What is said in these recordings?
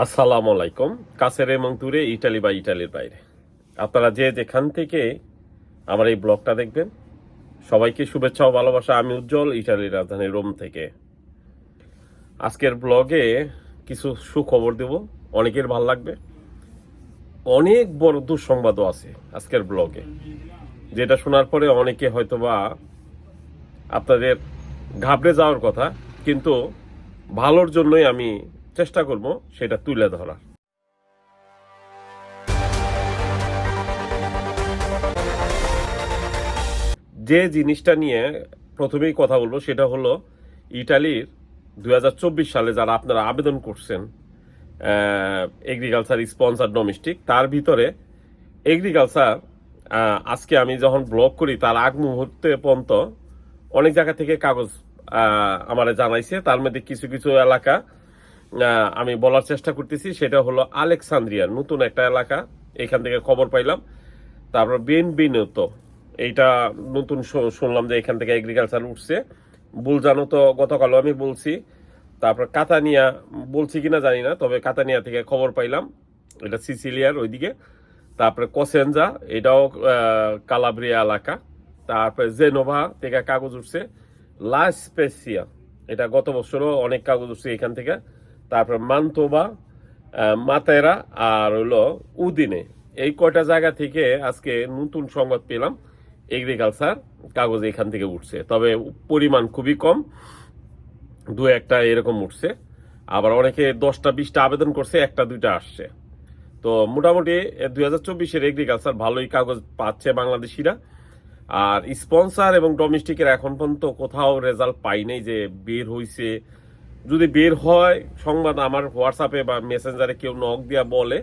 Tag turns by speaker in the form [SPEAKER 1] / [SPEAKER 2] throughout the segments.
[SPEAKER 1] আসসালামু আলাইকুম। কাছের এবং দূরে, ইটালি বা ইটালির বাইরে। আপনারা যে যেখান থেকে আমার এই ব্লগটা দেখবেন, সবাইকে শুভেচ্ছা ও ভালোবাসা। আমি উজ্জ্বল, ইটালির রাজধানী রোম থেকে। আজকের ব্লগে কিছু সুখবর দেব। অনেকের ভালো লাগবে। অনেক বড় দুঃসংবাদও আছে আজকের ব্লগে। যেটা শোনার পরে অনেকে হয়তোবা আপনাদের ঘাবড়ে যাওয়ার কথা, কিন্তু ভালোর জন্যই আমি চেষ্টা করব সেটা তুলে ধরার। যে জিনিসটা নিয়ে প্রথমেই কথা বলব সেটা হলো ইটালির দুই হাজার চব্বিশ সালে যারা আপনারা আবেদন করছেন এগ্রিকালচার স্পন্সার ডোমেস্টিক তার ভিতরে এগ্রিকালচার আজকে আমি যখন ব্লগ করি, তার আগ মুহূর্তে পর্যন্ত অনেক জায়গা থেকে কাগজ আমার জানাইছে। তার মধ্যে কিছু কিছু এলাকা আমি বলার চেষ্টা করতেছি, সেটা হলো আলেকসান্দ্রিয়ার, নতুন একটা এলাকা। এখান থেকে খবর পাইলাম। তারপর বেন বিনত এইটা নতুন শুনলাম যে এখান থেকে এগ্রিকালচার উঠছে। বুলজানো তো গতকালও আমি বলছি। তারপর কাতানিয়া, বলছি কিনা জানি না, তবে কাতানিয়া থেকে খবর পাইলাম। এটা সিসিলিয়ার ওইদিকে। তারপরে কোসেনজা, এটাও কালাব্রিয়া এলাকা। তারপরে জেনোভা থেকে কাগজ উঠছে। লা স্পেসিয়া, এটা গত বছরও অনেক কাগজ উঠছে এখান থেকে। তারপর মান্তোবা মাতেরা আর হলো উদিনে। এই কয়টা জায়গা থেকে আজকে নতুন সংবাদ পেলাম। এগ্রিকালচার কাগজ এখান থেকে উঠছে। তবে পরিমাণ খুবই কম। দু একটা এরকম উঠছে। আবার অনেকে দশটা, বিশটা আবেদন করছে, একটা, দুইটা আসছে। তো মোটামুটি দুই হাজার চব্বিশের এগ্রিকালচার ভালোই কাগজ পাচ্ছে বাংলাদেশিরা। আর স্পন্সার এবং ডোমেস্টিকের এখন পর্যন্ত কোথাও রেজাল্ট পাই নাই যে বের হইছে যদি বের হয়, সংবাদ আমার হোয়াটসঅ্যাপে বা মেসেঞ্জারে কেউ নখ দিয়া বলে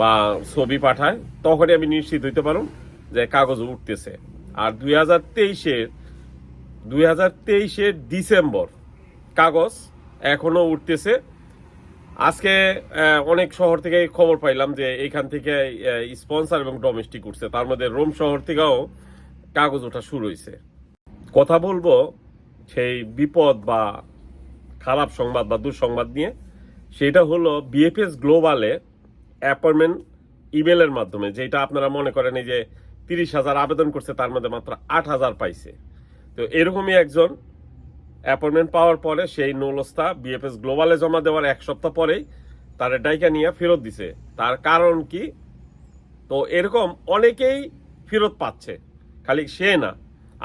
[SPEAKER 1] বা ছবি পাঠায়, তখনই আমি নিশ্চিত হইতে পারুন যে কাগজ উঠতেছে। আর দুই হাজার তেইশের দুই হাজার তেইশের ডিসেম্বর কাগজ এখনও উঠতেছে। আজকে অনেক শহর থেকে খবর পাইলাম যে এখান থেকে স্পন্সার এবং ডোমেস্টিক উঠছে। তার মধ্যে রোম শহর থেকেও কাগজ ওঠা শুরু হয়েছে কথা বলব সেই বিপদ বা খারাপ সংবাদ বা দুঃসংবাদ নিয়ে, সেটা হলো বিএফএস গ্লোবালে অ্যাপয়েন্টমেন্ট ইমেলের মাধ্যমে, যেটা আপনারা মনে করেন এই যে তিরিশ হাজার আবেদন করছে, তার মধ্যে মাত্র আট হাজার পাইছে। তো এরকমই একজন অ্যাপয়েন্টমেন্ট পাওয়ার পরে সেই নৌলস্তা বিএফএস গ্লোবালে জমা দেওয়ার এক সপ্তাহ পরেই তার ডাইকা নিয়ে ফেরত দিছে। তার কারণ কি? তো এরকম অনেকেই ফেরত পাচ্ছে, খালি সে না।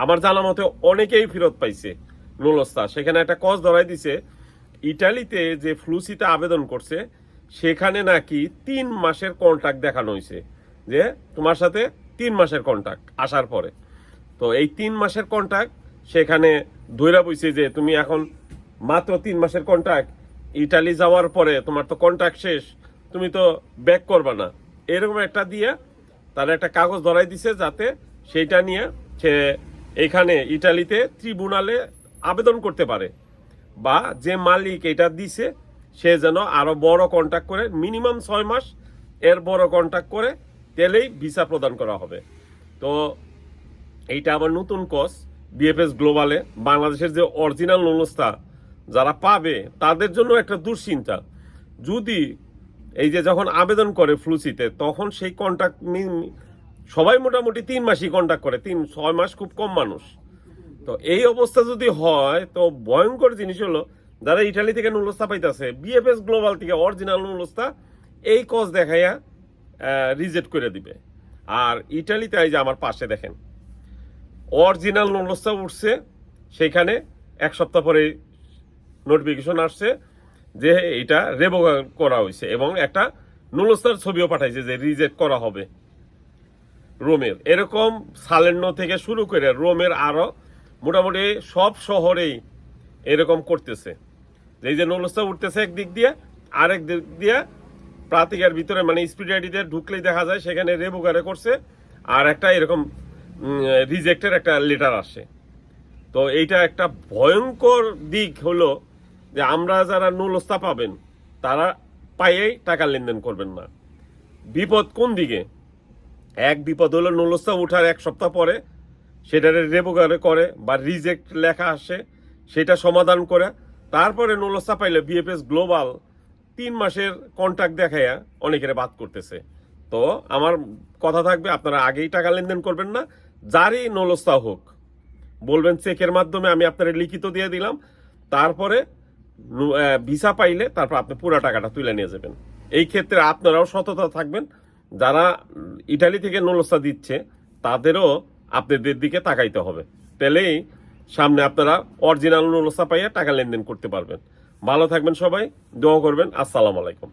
[SPEAKER 1] আমার জানা মতে অনেকেই ফেরত পাইছে। নুলস্তা সেখানে একটা কজ ধরাই দিছে, ইটালিতে যে ফ্লুসিতে আবেদন করছে, সেখানে নাকি তিন মাসের কন্ট্রাক্ট দেখানো হয়েছে যে তোমার সাথে তিন মাসের কন্ট্রাক্ট আসার পরে। তো এই তিন মাসের কন্ট্রাক্ট সেখানে ধৈরা বইছে যে তুমি এখন মাত্র তিন মাসের কন্ট্রাক্ট ইটালি যাওয়ার পরে তোমার তো কন্ট্রাক্ট শেষ, তুমি তো ব্যাক করবা না। এরকম একটা দিয়ে তার একটা কাগজ ধরাই দিছে যাতে সেইটা নিয়ে সে এখানে ইটালিতে ট্রিব্যুনালে আবেদন করতে পারে। বা যে মালিক এটা দিছে, সে যেন আরও বড় কন্ট্যাক্ট করে মিনিমাম ছয় মাস এর বড় কন্ট্যাক্ট করে, তেলেই ভিসা প্রদান করা হবে। তো এইটা আবার নতুন কস বিএফএস গ্লোবালে বাংলাদেশের যে অরিজিনাল নলস্তা যারা পাবে, তাদের জন্য একটা দুশ্চিন্তা। যদি এই যে যখন আবেদন করে ফ্লুসিতে তখন সেই কন্ট্রাক্ট সবাই মোটামুটি তিন মাসই কন্ট্যাক্ট করে। তিন ছয় মাস খুব কম মানুষ। তো এই অবস্থা যদি হয়, তো ভয়ঙ্কর জিনিস হলো, যারা ইটালি থেকে নুলস্তা পাইতেছে বিএফএস গ্লোবাল থেকে অরিজিনাল নুলস্তা, এই কজ দেখাইয়া রিজেক্ট করে দিবে। আর ইটালিতে এই যে আমার পাশে দেখেন অরিজিনাল নুলস্তা উঠছে, সেখানে এক সপ্তাহ পরে নোটিফিকেশন আসছে যে এটা রেবো করা হয়েছে এবং একটা নুলস্তার ছবিও পাঠাইছে যে রিজেক্ট করা হবে। রোমের। এরকম সালেন্ন থেকে শুরু করে রোমের আরও মোটামুটি সব শহরেই এরকম করতেছে। এই যে নলস্তা উঠতেছে একদিক দিয়ে, আরেক দিক দিয়ে প্রাতিকার ভিতরে মানে স্পিড আইডিতে ঢুকলেই দেখা যায় সেখানে রেবুকারে করছে আর একটা এরকম রিজেক্টের একটা লেটার আসে। তো এইটা একটা ভয়ঙ্কর দিক হলো যে আমরা যারা নুলস্তা পাবেন, তারা পাইয়েই টাকা লেনদেন করবেন না। বিপদ কোন দিকে? এক বিপদ হলো নুলস্তা উঠার এক সপ্তাহ পরে সেটারে রেবোগারে করে বা রিজেক্ট লেখা আসে, সেটা সমাধান করে, তারপরে নুলস্তা পাইলে বিএফএস গ্লোবাল তিন মাসের কন্ট্রাক্ট দেখাইয়া অনেকের বাদ করতেছে। তো আমার কথা থাকবে, আপনারা আগেই টাকা লেনদেন করবেন না, যারই নলস্তা হোক। বলবেন চেকের মাধ্যমে আমি আপনার লিখিত দিয়ে দিলাম, তারপরে ভিসা পাইলে তারপর আপনি পুরো টাকাটা তুলে নিয়ে যাবেন। এই ক্ষেত্রে আপনারাও সততা থাকবেন, যারা ইটালি থেকে নলস্তা দিচ্ছে, তাদেরও আপনাদের দিকে তাকাইতে হবে। তাহলেই সামনে আপনারা অরিজিনাল নলস্তা পাইয়া টাকা লেনদেন করতে পারবেন। ভালো থাকবেন সবাই, দোয়া করবেন। আসসালামু আলাইকুম।